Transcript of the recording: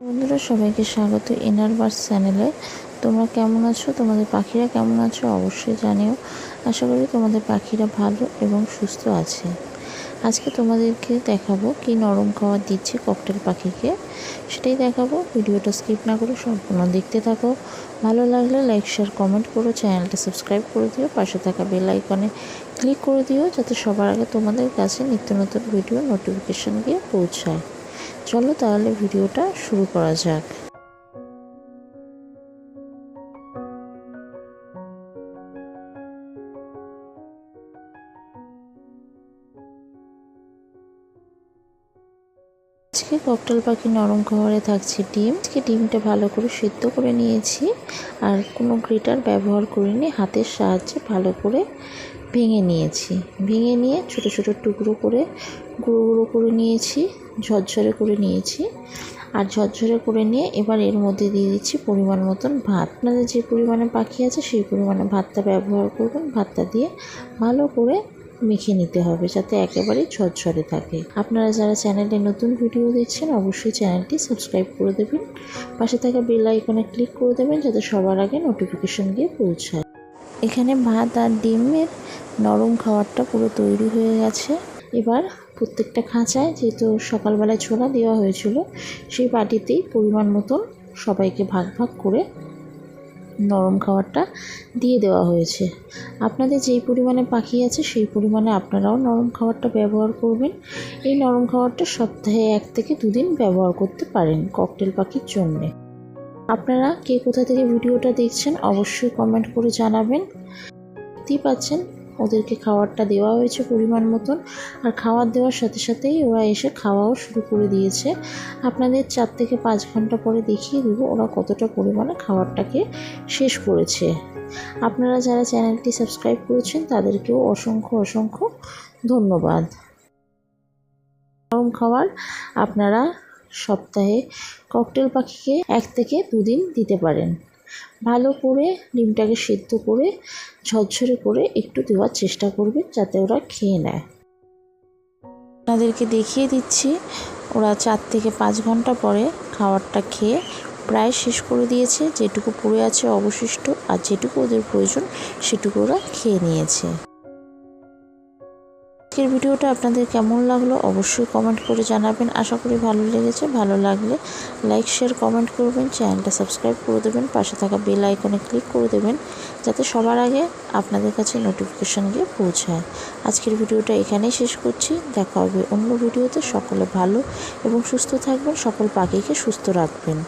বন্ধুরা, সবাইকে স্বাগত এনার বাস চ্যানেলে তোমরা কেমন আছো? তোমাদের পাখিরা কেমন আছো? অবশ্যই জানিও। আশা করি তোমাদের পাখিরা ভালো এবং সুস্থ আছে। আজকে তোমাদেরকে দেখাবো কি নরম খাবার দিচ্ছে ককটেল পাখিকে। সেটাই দেখাবো। ভিডিওটা স্কিপ না করে সম্পূর্ণ দেখতে থাকো। ভালো লাগলে লাইক শেয়ার কমেন্ট করো। চ্যানেলটা সাবস্ক্রাইব করে দিও। পাশে থাকা বেল আইকনে ক্লিক করে দিও, যাতে সবার আগে তোমাদের কাছে নিত্য নতুন ভিডিও নোটিফিকেশান গিয়ে পৌঁছায়। চলো তাহলে ভিডিওটা শুরু করা যাক। আজকে ককটেল পাখি নরম খাবারে থাকছে ডিম। আজকে ডিমটা ভালো করে সিদ্ধ করে নিয়েছি। আর কোনো গ্রেটার ব্যবহার করিনি, হাতের সাহায্যে ভালো করে ভেঙে নিয়েছি। ভেঙে নিয়ে ছোট ছোট টুকরো করে গুঁড়ো গুঁড়ো করে নিয়েছি। ঝরঝরে করে নিয়েছি। আর ঝরঝরে করে নিয়ে এবার এর মধ্যে দিয়ে দিচ্ছি পরিমাণ মতন ভাত। আপনাদের যে পরিমাণে পাখি আছে সেই পরিমাণে ভাতটা ব্যবহার করবেন। ভাতটা দিয়ে ভালো করে মেখে নিতে হবে যাতে একেবারেই ঝরঝরে থাকে। আপনারা যারা চ্যানেলে নতুন ভিডিও দেখছেন অবশ্যই চ্যানেলটি সাবস্ক্রাইব করে দেবেন। পাশে থাকা বেল আইকনে ক্লিক করে দেবেন যাতে সবার আগে নোটিফিকেশন গিয়ে পৌঁছায়। এখানে ভাত আর ডিমের নরম খাবারটা পুরো তৈরি হয়ে গেছে। এবার প্রত্যেকটা খাঁচায় যেহেতু সকালবেলায় ছোলা দেওয়া হয়েছিল, সেই বাটিতেই পরিমাণ মতন সবাইকে ভাগ ভাগ করে নরম খাবারটা দিয়ে দেওয়া হয়েছে। আপনাদের যেই পরিমাণে পাখি আছে সেই পরিমাণে আপনারাও নরম খাবারটা ব্যবহার করবেন। এই নরম খাবারটা সপ্তাহে এক থেকে দুদিন ব্যবহার করতে পারেন ককটেল পাখির জন্যে। আপনারা কে কোথা থেকে ভিডিওটা দেখছেন অবশ্যই কমেন্ট করে জানাবেন। দেখতেই পাচ্ছেন ওদেরকে খাবারটা দেওয়া হয়েছে পরিমাণ মতন। আর খাবার দেওয়ার সাথে সাথেই ওরা এসে খাওয়াও শুরু করে দিয়েছে। আপনাদের চার থেকে পাঁচ ঘণ্টা পরে দেখিয়ে দেবো ওরা কতটা পরিমাণে খাবারটাকে শেষ করেছে। আপনারা যারা চ্যানেলটি সাবস্ক্রাইব করেছেন, তাদেরকেও অসংখ্য অসংখ্য ধন্যবাদ। গরম খাবার আপনারা সপ্তাহে ককটেল পাখিকে এক থেকে দুদিন দিতে পারেন। ভালো করে ডিমটাকে সিদ্ধ করে, ঝরঝরে করে একটু দেওয়ার চেষ্টা করবে যাতে ওরা খেয়ে নেয়। আপনাদেরকে দেখিয়ে দিচ্ছি, ওরা চার থেকে পাঁচ ঘণ্টা পরে খাবারটা খেয়ে প্রায় শেষ করে দিয়েছে। যেটুকু পড়ে আছে অবশিষ্ট আর যেটুকু ওদের প্রয়োজন সেটুকু ওরা খেয়ে নিয়েছে। আজকের ভিডিওটা আপনাদের কেমন লাগল অবশ্যই কমেন্ট করে জানাবেন। আশা করি ভালো লেগেছে, ভালো লাগলে লাইক শেয়ার কমেন্ট করবেন চ্যানেলটা সাবস্ক্রাইব করে দেবেন, পাশে থাকা বেল আইকনে ক্লিক করে দেবেন, যাতে সবার আগে আপনাদের কাছে নোটিফিকেশান গিয়ে পৌঁছায়। আজকের ভিডিওটা এখানেই শেষ করছি। দেখা হবে অন্য ভিডিওতে। সকলে ভালো এবং সুস্থ থাকবেন। সকল পাখিকে সুস্থ রাখবেন।